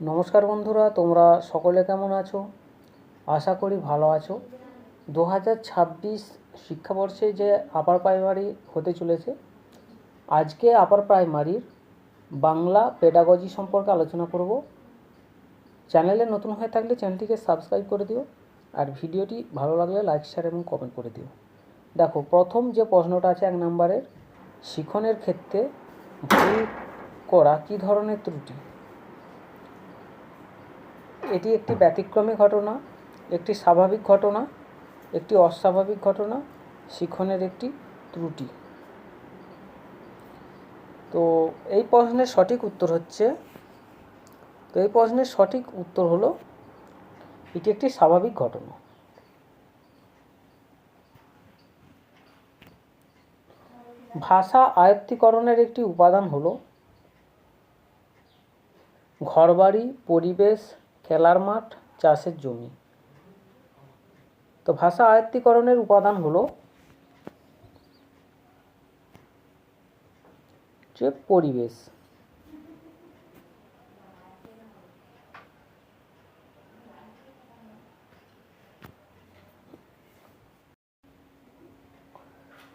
নমস্কার বন্ধুরা, তোমরা সকলে কেমন আছো? আশা করি ভালো আছো। দু হাজার ছাব্বিশ শিক্ষাবর্ষে যে আপার প্রাইমারি হতে চলেছে, আজকে আপার প্রাইমারির বাংলা পেডাগজি সম্পর্কে আলোচনা করব। চ্যানেলে নতুন হয়ে থাকলে চ্যানেলটিকে সাবস্ক্রাইব করে দিও, আর ভিডিওটি ভালো লাগলে লাইক শেয়ার এবং কমেন্ট করে দিও। দেখো, প্রথম যে প্রশ্নটা আছে এক নম্বরের শিখনের ক্ষেত্রে ভুল করা কী ধরনের ত্রুটি? এটি একটি ব্যতিক্রমী ঘটনা, একটি স্বাভাবিক ঘটনা, একটি অস্বাভাবিক ঘটনা, শিখনের একটি ত্রুটি। তো এই প্রশ্নের সঠিক উত্তর হচ্ছে, তো এই প্রশ্নের সঠিক উত্তর হলো, এটি একটি স্বাভাবিক ঘটনা। ভাষা আয়ত্তীকরণের একটি উপাদান হলো, ঘরবাড়ি, পরিবেশ খেলার মাঠ, চাষের জমি। তো ভাষা আয়ত্তীকরণের উপাদান হলো যে পরিবেশ।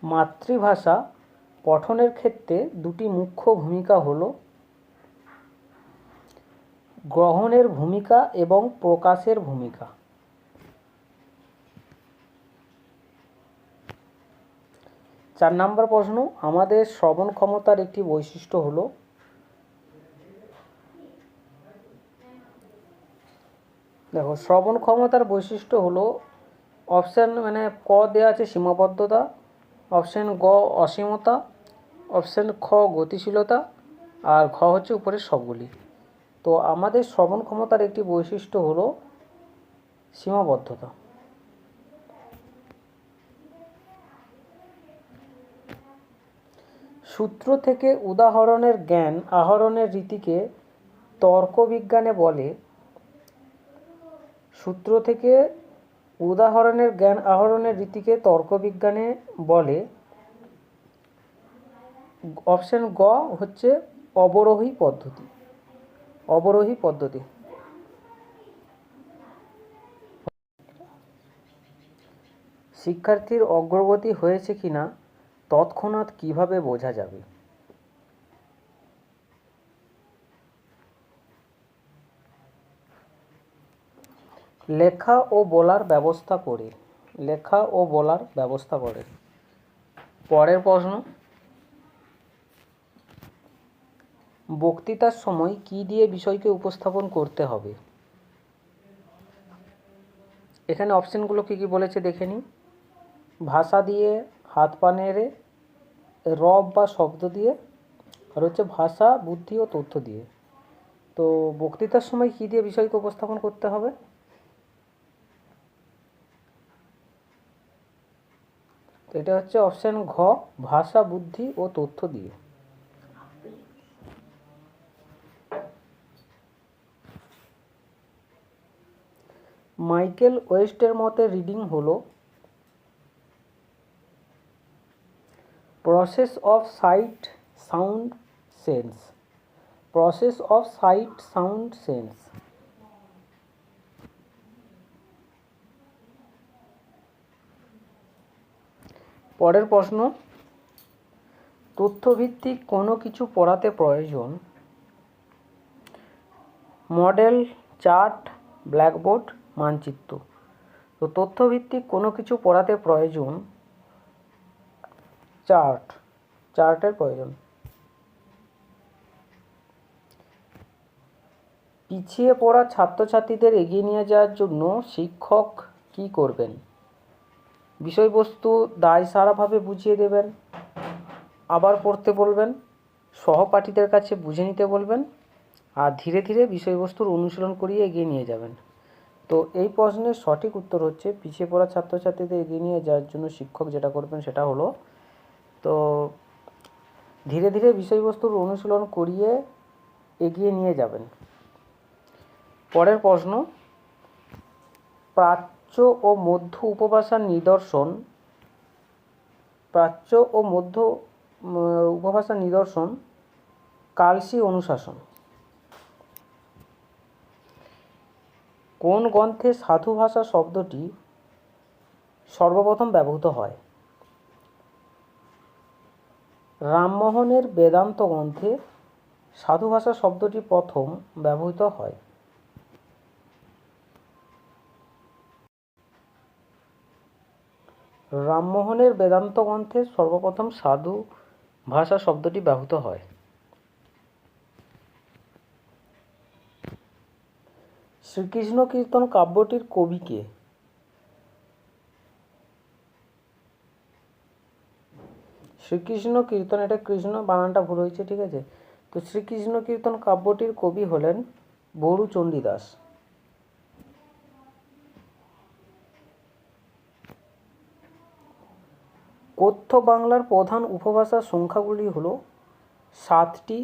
মাতৃভাষা পঠনের ক্ষেত্রে দুটি মুখ্য ভূমিকা হলো গ্রহণের ভূমিকা এবং প্রকাশের ভূমিকা। চার নম্বর প্রশ্ন, আমাদের শ্রবণ ক্ষমতার একটি বৈশিষ্ট্য হলো দেখো, শ্রবণ ক্ষমতার বৈশিষ্ট্য হলো অপশান মানে ক দেওয়া আছে সীমাবদ্ধতা, অপশান গ অসীমতা, অপশান খ গতিশীলতা, আর ঘ হচ্ছে উপরের সবগুলি। তো আমাদের শ্রবণ ক্ষমতার একটি বৈশিষ্ট্য হলো সীমাবদ্ধতা। সূত্র থেকে উদাহরণের জ্ঞান আহরণের রীতিকে তর্কবিজ্ঞানে বলে। সূত্র থেকে উদাহরণের জ্ঞান আহরণের রীতিকে তর্কবিজ্ঞানে বলে। অপশন গ হচ্ছে অবরোহী পদ্ধতি। অবরোহী পদ্ধতি। শিক্ষার্থীর অগ্রগতি হয়েছে কিনা, তৎক্ষণাৎ কীভাবে বোঝা যাবে? লেখা ও বলার ব্যবস্থা করে, লেখা ও বলার ব্যবস্থা করে। পরের প্রশ্ন। বক্তৃতার সময় কি দিয়ে বিষয়কে উপস্থাপন করতে হবে? এখানে অপশানগুলো কী কী বলেছে দেখে নিই। ভাষা দিয়ে হাত পা নেড়ে, রব বা শব্দ দিয়ে, আর হচ্ছে ভাষা, বুদ্ধি ও তথ্য দিয়ে। তো বক্তৃতার সময় কী দিয়ে বিষয়কে উপস্থাপন করতে হবে? এটা হচ্ছে অপশান ঘ, ভাষা, বুদ্ধি ও তথ্য দিয়ে। মাইকেল ওয়েস্টের মতে রিডিং হলো, process of sight sound sense. Process of sight sound sense. পরের প্রশ্ন, তথ্যভিত্তিক কোনো কিছু পড়াতে প্রয়োজন? মডেল চার্ট, ব্ল্যাকবোর্ড মানচিত্র। তো তথ্যভিত্তিক কোনো কিছু পড়াতে প্রয়োজন চার্ট। চার্টের প্রয়োজন। পিছিয়ে পড়া ছাত্রছাত্রীদের এগিয়ে নিয়ে যাওয়ার জন্য শিক্ষক কি করবেন? বিষয়বস্তু দায় সারাভাবে বুঝিয়ে দেবেন। আবার পড়তে বলবেন। সহপাঠীদের কাছে বুঝে নিতে বলবেন। আর ধীরে ধীরে বিষয়বস্তুর অনুশীলন করিয়ে এগিয়ে নিয়ে যাবেন। তো এই প্রশ্নের সঠিক উত্তর হচ্ছে পিছিয়ে পড়া ছাত্রছাত্রীদের এগিয়ে নিয়ে যাওয়ার জন্য শিক্ষক যেটা করবেন সেটা হলো, তো ধীরে ধীরে বিষয়বস্তুর অনুশীলন করিয়ে এগিয়ে নিয়ে যাবেন। পরের প্রশ্ন, প্রাচ্য ও মধ্য উপভাষার নিদর্শন, প্রাচ্য ও মধ্য উপভাষার নিদর্শন, কালসি অনুশাসন। কোন গ্রন্থে সাধু ভাষা শব্দটি সর্বপ্রথম ব্যবহৃত হয়? রামমোহনের বেদান্ত গ্রন্থে সাধু ভাষা শব্দটি প্রথম ব্যবহৃত হয়। রামমোহনের বেদান্ত গ্রন্থে সর্বপ্রথম সাধু ভাষা শব্দটি ব্যবহৃত হয়। শ্রীকৃষ্ণ কীর্তন কাব্যটির কবি কে? শ্রীকৃষ্ণ কীর্তন এটা কৃষ্ণ বানানটা ভুল হয়েছে, ঠিক আছে? তো শ্রীকৃষ্ণ কীর্তন কাব্যটির কবি হলেন বরু চণ্ডীদাস। কথ্য বাংলার প্রধান উপভাষার সংখ্যাগুলি হলো সাতটি,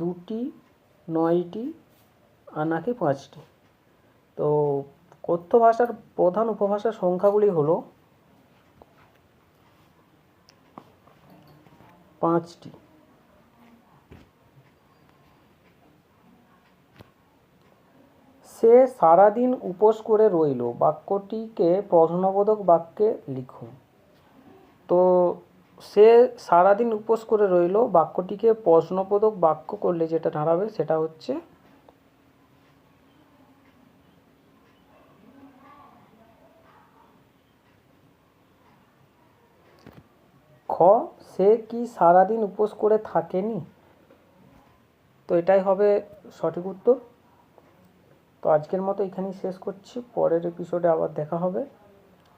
দুটি, নয়টি, আর নাকি পাঁচটি। তো কথ্য ভাষার প্রধান উপভাষার সংখ্যাগুলি হলো পাঁচটি। সে সারাদিন উপোস করে রইল, বাক্যটিকে প্রশ্নবোধক বাক্যে লিখুন। তো সে সারাদিন উপোস করে রইল, বাক্যটিকে প্রশ্নবোধক বাক্য করলে যেটা দাঁড়াবে সেটা হচ্ছে খ সে কি সারাদিন উপোস করে থাকেনি? তো এটাই হবে সঠিক উত্তর। তো আজকের মতো এখানেই শেষ করছি। পরের এপিসোডে আবার দেখা হবে।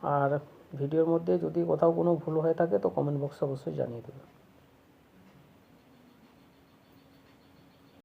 আর ভিডিওর মধ্যে যদি কোথাও কোনো ভুল হয়ে থাকে, তো কমেন্ট বক্সে অবশ্যই জানিয়ে দেবে।